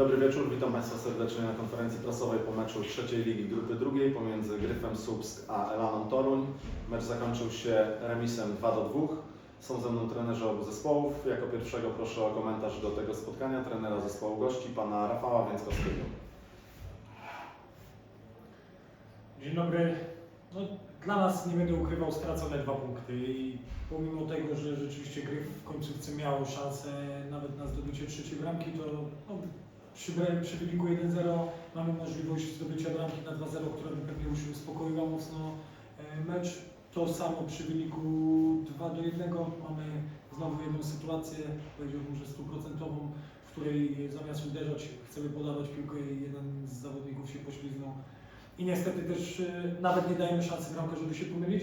Dobry wieczór, witam Państwa serdecznie na konferencji prasowej po meczu trzeciej ligi grupy drugiej pomiędzy Gryfem Słupsk a Elaną Toruń. Mecz zakończył się remisem 2 do 2. Są ze mną trenerzy obu zespołów. Jako pierwszego proszę o komentarz do tego spotkania trenera zespołu gości, pana Rafała Więckowskiego. Dzień dobry. No, dla nas nie będę ukrywał stracone dwa punkty i pomimo tego, że rzeczywiście gry w końcówce miało szansę nawet na zdobycie trzeciej bramki, to no, przy, wyniku 1-0 mamy możliwość zdobycia bramki na 2-0, która by pewnie już uspokoiła mocno e, mecz. To samo przy wyniku 2 do 1 mamy znowu jedną sytuację, powiedziałbym, że stuprocentową, w której zamiast uderzać chcemy podawać piłkę i jeden z zawodników się poślizgnął i niestety też y, nawet nie dajemy szansy bramkarzowi się pomylić.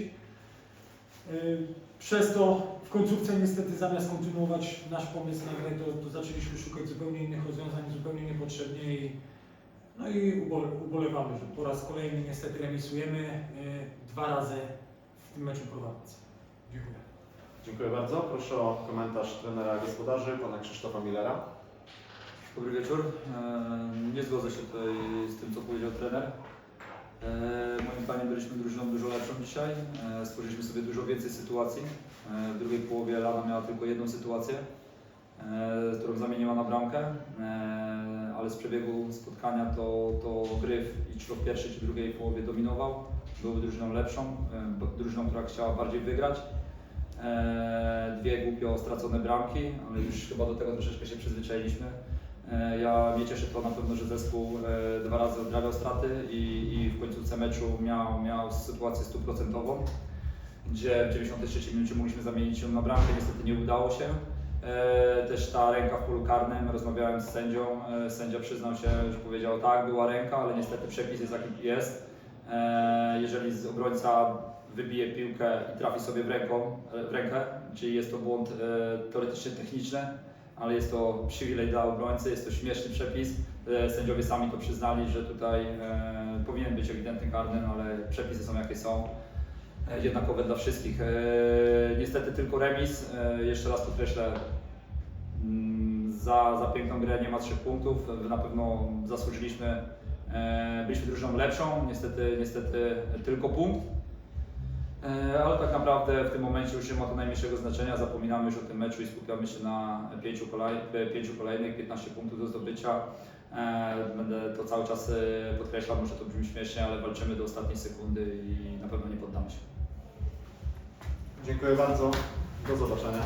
Y, Przez to w końcówce niestety zamiast kontynuować nasz pomysł na grę, to, to zaczęliśmy szukać zupełnie innych rozwiązań, zupełnie niepotrzebnie i, no i ubole, ubolewamy, że po raz kolejny niestety remisujemy y, dwa razy w tym meczu prowadząc. Dziękuję. Dziękuję bardzo. Proszę o komentarz trenera gospodarzy, pana Krzysztofa Millera. Dobry wieczór. E, Nie zgodzę się tutaj z tym, co powiedział trener. E, Moim zdaniem byliśmy drużyną dużo lepszą dzisiaj. E, Stworzyliśmy sobie dużo więcej sytuacji. E, W drugiej połowie Lana miała tylko jedną sytuację, którą zamieniła na bramkę, ale z przebiegu spotkania to, to Gryf i czy w pierwszej, czy drugiej połowie dominował. Byłby drużyną lepszą, drużyną, która chciała bardziej wygrać. Dwie głupio stracone bramki, ale już chyba do tego troszeczkę się przyzwyczailiśmy. E, Ja mnie cieszy to na pewno, że zespół e, dwa razy odrabiał straty i, i w końcówce meczu miał, miał sytuację stuprocentową, gdzie w 93 minucie mogliśmy zamienić ją na bramkę, niestety nie udało się. E, Też ta ręka w polu karnym, rozmawiałem z sędzią, sędzia przyznał się, że powiedział tak, była ręka, ale niestety przepis jest jaki jest. Jeżeli obrońca wybije piłkę i trafi sobie w, ręką, w rękę, czyli jest to błąd teoretycznie techniczny, ale jest to przywilej dla obrońcy, jest to śmieszny przepis. E, Sędziowie sami to przyznali, że tutaj e, powinien być ewidentny karny, no ale przepisy są jakie są. E, jednakowe dla wszystkich. E, niestety tylko remis. E, jeszcze raz podkreślę, mm, za, za piękną grę nie ma trzech punktów. Na pewno zasłużyliśmy, e, byliśmy drużyną lepszą, niestety, niestety tylko punkt. E, Ale tak naprawdę w tym momencie już nie ma to najmniejszego znaczenia. Zapominamy już o tym meczu i skupiamy się na pięciu, kolej, e, pięciu kolejnych, 15 punktów do zdobycia. E, Będę to cały czas podkreślał, może to brzmi śmiesznie, ale walczymy do ostatniej sekundy i na pewno nie poddamy się. Dziękuję bardzo. Do zobaczenia.